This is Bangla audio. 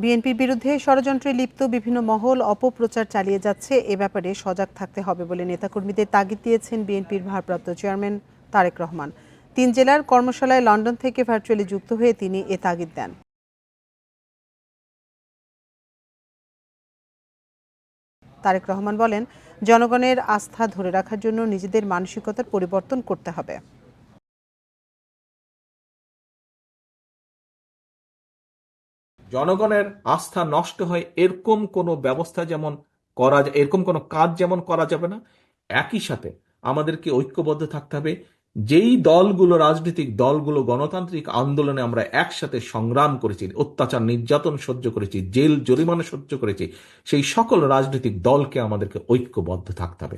বিএনপির বিরুদ্ধে ষড়যন্ত্রে লিপ্ত বিভিন্ন মহল অপপ্রচার চালিয়ে যাচ্ছে, এ ব্যাপারে সজাগ থাকতে হবে বলে নেতাকর্মীদের তাগিদ দিয়েছেন বিএনপির ভারপ্রাপ্ত চেয়ারম্যান তারেক রহমান। তিন জেলার কর্মশালায় লন্ডন থেকে ভার্চুয়ালি যুক্ত হয়ে তিনি এ তাগিদ দেন। তারেক রহমান বলেন, জনগণের আস্থা ধরে রাখার জন্য নিজেদের মানসিকতার পরিবর্তন করতে হবে। জনগণের আস্থা নষ্ট হয়, এরকম কোনো ব্যবস্থা যেমন করা এরকম কোনো কাজ যেমন করা যাবে না, একই সাথে আমাদেরকে ঐক্যবদ্ধ থাকতে হবে। যেই দলগুলো, রাজনৈতিক দলগুলো, গণতান্ত্রিক আন্দোলনে আমরা একসাথে সংগ্রাম করেছি, অত্যাচার, নির্যাতন সহ্য করেছি, জেল, জরিমানা সহ্য করেছি, সেই সকল রাজনৈতিক দলকে আমাদেরকে ঐক্যবদ্ধ থাকতে হবে।